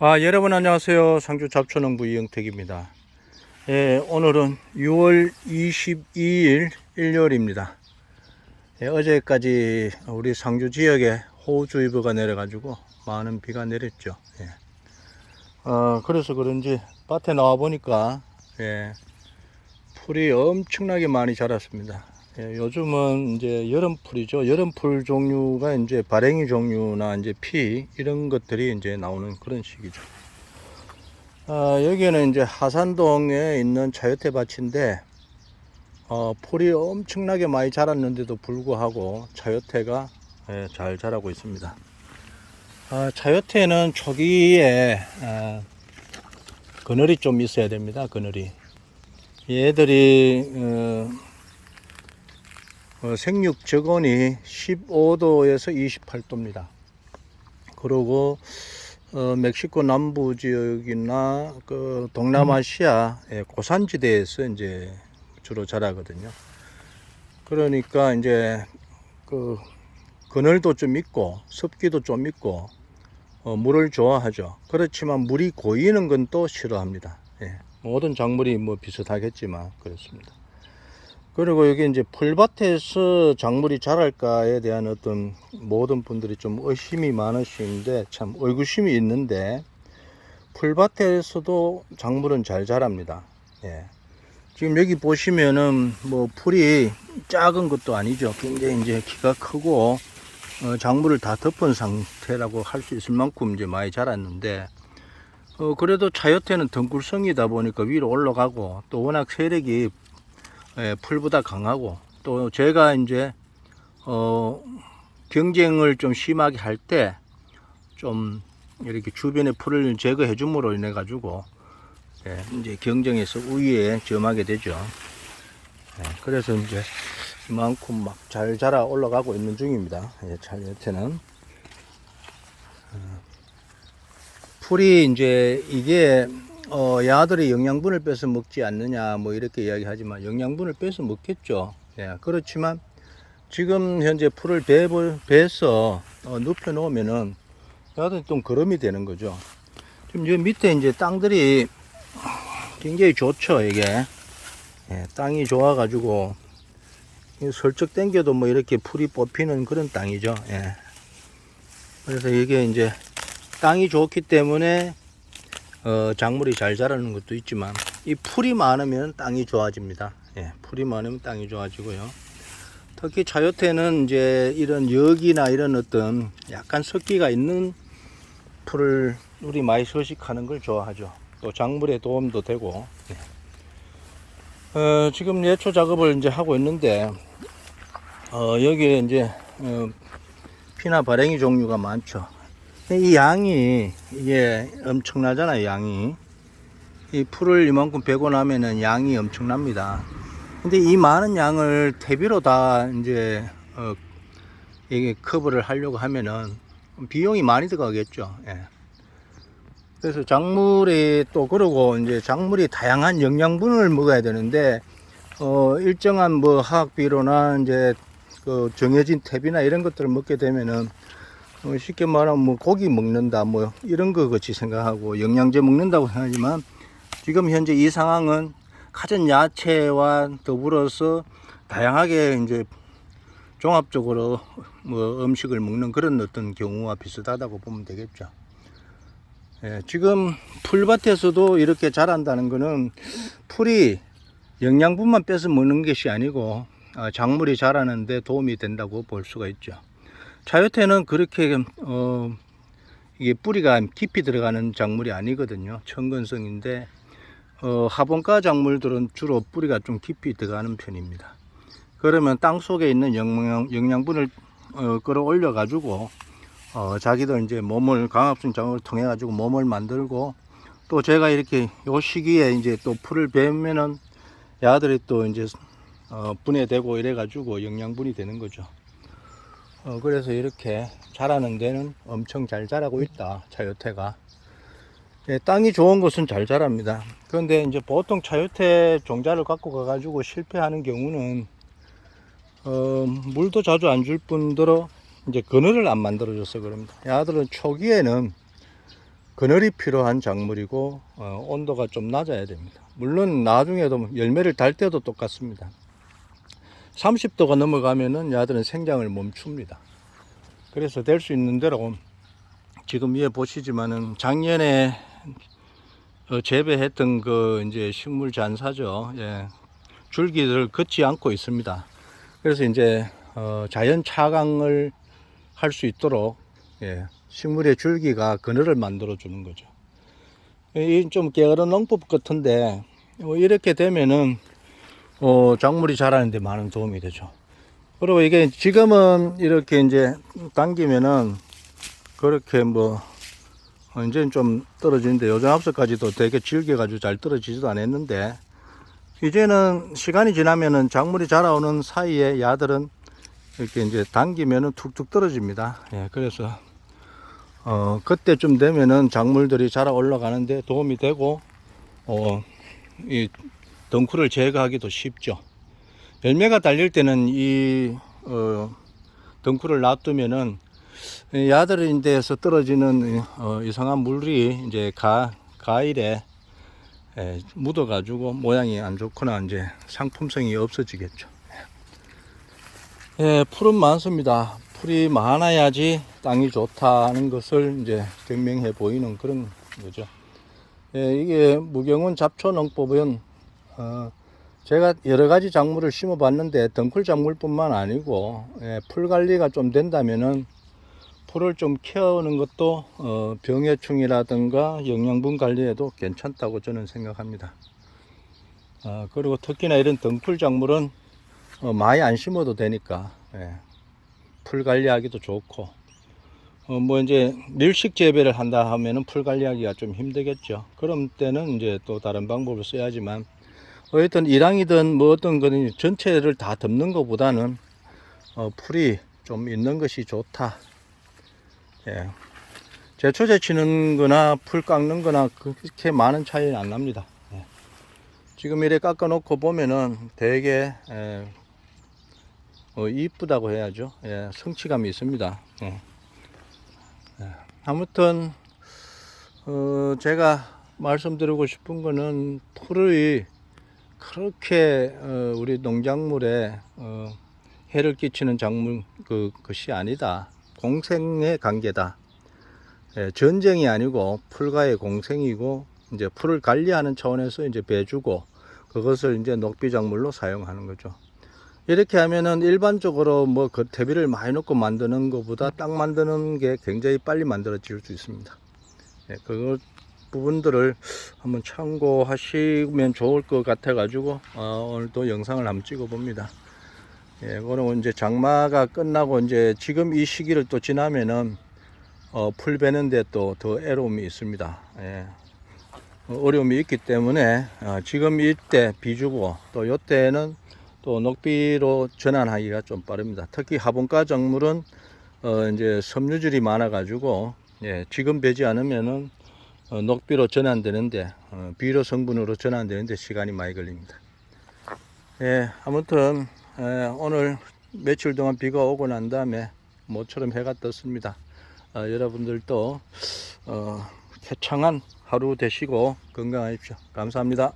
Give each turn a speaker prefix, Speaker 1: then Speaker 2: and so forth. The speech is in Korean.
Speaker 1: 아, 여러분 안녕하세요. 상주 잡초농부 이영택입니다. 예, 오늘은 6월 22일 일요일입니다. 예, 어제까지 우리 상주 지역에 호우주의보가 내려가지고 많은 비가 내렸죠. 예. 어, 그래서 그런지 밭에 나와 보니까 예, 풀이 엄청나게 많이 자랐습니다. 예, 요즘은 이제 여름풀이죠. 여름풀 종류가 이제 발행이 종류나 이제 피 이런 것들이 이제 나오는 그런 시기죠. 아, 여기는 이제 하산동에 있는 차요태 밭인데 어, 풀이 엄청나게 많이 자랐는데도 불구하고 차요태가 예, 잘 자라고 있습니다. 아, 차요태는 초기에 아, 그늘이 좀 있어야 됩니다. 그늘이 얘들이 어, 어, 생육 적온이 15도에서 28도입니다. 그리고 어, 멕시코 남부 지역이나 그 동남아시아 의 고산지대에서 이제 주로 자라거든요. 그러니까 이제 그 그늘도 좀 있고 습기도 좀 있고 어, 물을 좋아하죠. 그렇지만 물이 고이는 건 또 싫어합니다. 예. 모든 작물이 뭐 비슷하겠지만 그렇습니다. 그리고 여기 이제 풀밭에서 작물이 자랄까에 대한 어떤 모든 분들이 좀 의심이 많으신데 참 의구심이 있는데 풀밭에서도 작물은 잘 자랍니다. 예. 지금 여기 보시면은 뭐 풀이 작은 것도 아니죠. 굉장히 이제 키가 크고 어, 작물을 다 덮은 상태라고 할 수 있을 만큼 이제 많이 자랐는데 어, 그래도 차요태는 덩굴성이다 보니까 위로 올라가고 또 워낙 세력이 예, 풀보다 강하고 또 제가 이제 어 경쟁을 좀 심하게 할 때 좀 이렇게 주변에 풀을 제거해 줌으로 인해 가지고 예, 이제 경쟁에서 우위에 점하게 되죠. 예, 그래서 이제 이만큼 막 잘 자라 올라가고 있는 중입니다. 예, 잘 여태는 어, 풀이 이제 이게 어, 야들이 영양분을 뺏어 먹지 않느냐, 뭐 이렇게 이야기하지만 영양분을 뺏어 먹겠죠. 예, 그렇지만 지금 현재 풀을 배, 배서 어, 눕혀 놓으면은 야들이 좀 거름이 되는 거죠. 지금 여기 밑에 이제 땅들이 굉장히 좋죠, 이게. 예, 땅이 좋아 가지고 이 설적 땡겨도 뭐 이렇게 풀이 뽑히는 그런 땅이죠. 예. 그래서 이게 이제 땅이 좋기 때문에 어, 작물이 잘 자라는 것도 있지만 이 풀이 많으면 땅이 좋아집니다. 예, 풀이 많으면 땅이 좋아지고요. 특히 차요태는 이제 이런 역이나 이런 어떤 약간 습기가 있는 풀을 우리 많이 서식하는 걸 좋아하죠. 또 작물에 도움도 되고. 예. 어, 지금 예초 작업을 이제 하고 있는데 어, 여기에 이제 어, 피나 발행이 종류가 많죠. 이 양이 이게 엄청나잖아요 양이. 이 풀을 이만큼 베고 나면은 양이 엄청납니다. 근데 이 많은 양을 퇴비로 다 이제 어 이게 커버를 하려고 하면은 비용이 많이 들어가겠죠. 예. 그래서 작물이 또 그러고 이제 작물이 다양한 영양분을 먹어야 되는데 어 일정한 뭐 화학비료나 이제 그 정해진 퇴비나 이런 것들을 먹게 되면은 어, 쉽게 말하면 뭐 고기 먹는다 뭐 이런 거 같이 생각하고 영양제 먹는다고 생각하지만 지금 현재 이 상황은 가진 야채와 더불어서 다양하게 이제 종합적으로 뭐 음식을 먹는 그런 어떤 경우와 비슷하다고 보면 되겠죠. 예, 지금 풀밭에서도 이렇게 자란다는 거는 풀이 영양분만 빼서 먹는 것이 아니고 아, 작물이 자라는데 도움이 된다고 볼 수가 있죠. 차요태는 그렇게 어 이게 뿌리가 깊이 들어가는 작물이 아니거든요. 천근성인데 어 하본가 작물들은 주로 뿌리가 좀 깊이 들어가는 편입니다. 그러면 땅 속에 있는 영양 영양분을 어 끌어올려 가지고 어 자기들 이제 몸을 강압성 작업을 통해 가지고 몸을 만들고 또 제가 이렇게 요 시기에 이제 또 풀을 베면은 야들이 또 이제 어 분해되고 이래 가지고 영양분이 되는 거죠. 어, 그래서 이렇게 자라는 데는 엄청 잘 자라고 있다 차요태가 예, 땅이 좋은 곳은 잘 자랍니다 그런데 이제 보통 차요태 종자를 갖고 가 가지고 실패하는 경우는 어, 물도 자주 안 줄 뿐더러 이제 그늘을 안 만들어 줘서 그럽니다 야들은 초기에는 그늘이 필요한 작물이고 어, 온도가 좀 낮아야 됩니다. 물론 나중에도 열매를 달 때도 똑같습니다. 30도가 넘어가면은 야들은 생장을 멈춥니다. 그래서 될 수 있는 대로 지금 위에 보시지만은 작년에 어, 재배했던 그 이제 식물 잔사죠. 예. 줄기를 걷지 않고 있습니다. 그래서 이제 어, 자연 차강을 할 수 있도록 예, 식물의 줄기가 그늘을 만들어 주는 거죠. 이 좀 게으른 농법 같은데 어, 이렇게 되면은 어, 작물이 자라는데 많은 도움이 되죠. 그리고 이게 지금은 이렇게 이제 당기면은 그렇게 뭐 어, 이제는 좀 떨어지는데 요즘 앞서까지도 되게 질겨 가지고 잘 떨어지지도 않았는데 이제는 시간이 지나면은 작물이 자라오는 사이에 야들은 이렇게 이제 당기면은 툭툭 떨어집니다. 예, 그래서 어 그때쯤 되면은 작물들이 자라 올라가는데 도움이 되고 어이 덩쿨을 제거하기도 쉽죠. 열매가 달릴 때는 이 어, 덩쿨을 놔두면은 이 야들인데에서 떨어지는 어, 이상한 물이 이제 가 가일에 에, 묻어가지고 모양이 안 좋거나 이제 상품성이 없어지겠죠. 예, 풀은 많습니다. 풀이 많아야지 땅이 좋다는 것을 이제 증명해 보이는 그런 거죠. 예, 이게 무경운 잡초 농법은 어, 제가 여러 가지 작물을 심어 봤는데 덩쿨 작물뿐만 아니고 예, 풀 관리가 좀 된다면은 풀을 좀 키우는 것도 어, 병해충이라든가 영양분 관리에도 괜찮다고 저는 생각합니다. 아, 그리고 특히나 이런 덩풀 작물은 어, 많이 안 심어도 되니까 예, 풀 관리하기도 좋고 어, 뭐 이제 밀식 재배를 한다 하면은 풀 관리하기가 좀 힘들겠죠. 그럼 때는 이제 또 다른 방법을 써야지만 어쨌든 일항이든 뭐 어떤 거든 전체를 다 덮는 것보다는 어, 풀이 좀 있는 것이 좋다. 예. 제초제 치는 거나 풀 깎는 거나 그렇게 많은 차이는 안 납니다. 예. 지금 이래 깎아 놓고 보면은 되게 예, 어, 이쁘다고 해야죠. 예, 성취감이 있습니다. 예. 예. 아무튼 어, 제가 말씀드리고 싶은 거는 풀이 그렇게 어, 우리 농작물에 어, 해를 끼치는 작물 그 것이 아니다. 공생의 관계다. 예, 전쟁이 아니고 풀과의 공생이고 이제 풀을 관리하는 차원에서 이제 배주고 그것을 이제 녹비작물로 사용하는 거죠. 이렇게 하면은 일반적으로 뭐 겉대비를 많이 넣고 만드는 것보다 딱 만드는 게 굉장히 빨리 만들어질 수 있습니다. 예, 그 부분들을 한번 참고하시면 좋을 것 같아 가지고 어, 오늘도 영상을 한번 찍어 봅니다. 예, 그거는 이제 장마가 끝나고 이제 지금 이 시기를 또 지나면은 어, 풀 베는데 또 더 애로움이 있습니다. 예. 어, 어려움이 있기 때문에 어, 지금 이때 비주고 또 이때는 또 녹비로 전환하기가 좀 빠릅니다. 특히 화분가 작물은 어, 이제 섬유질이 많아 가지고 예, 지금 베지 않으면은 어, 녹비로 전환되는데 어, 비료 성분으로 전환되는데 시간이 많이 걸립니다. 예, 아무튼 에, 오늘 며칠 동안 비가 오고 난 다음에 모처럼 해가 떴습니다. 어, 여러분들도 어, 쾌청한 하루 되시고 건강하십시오. 감사합니다.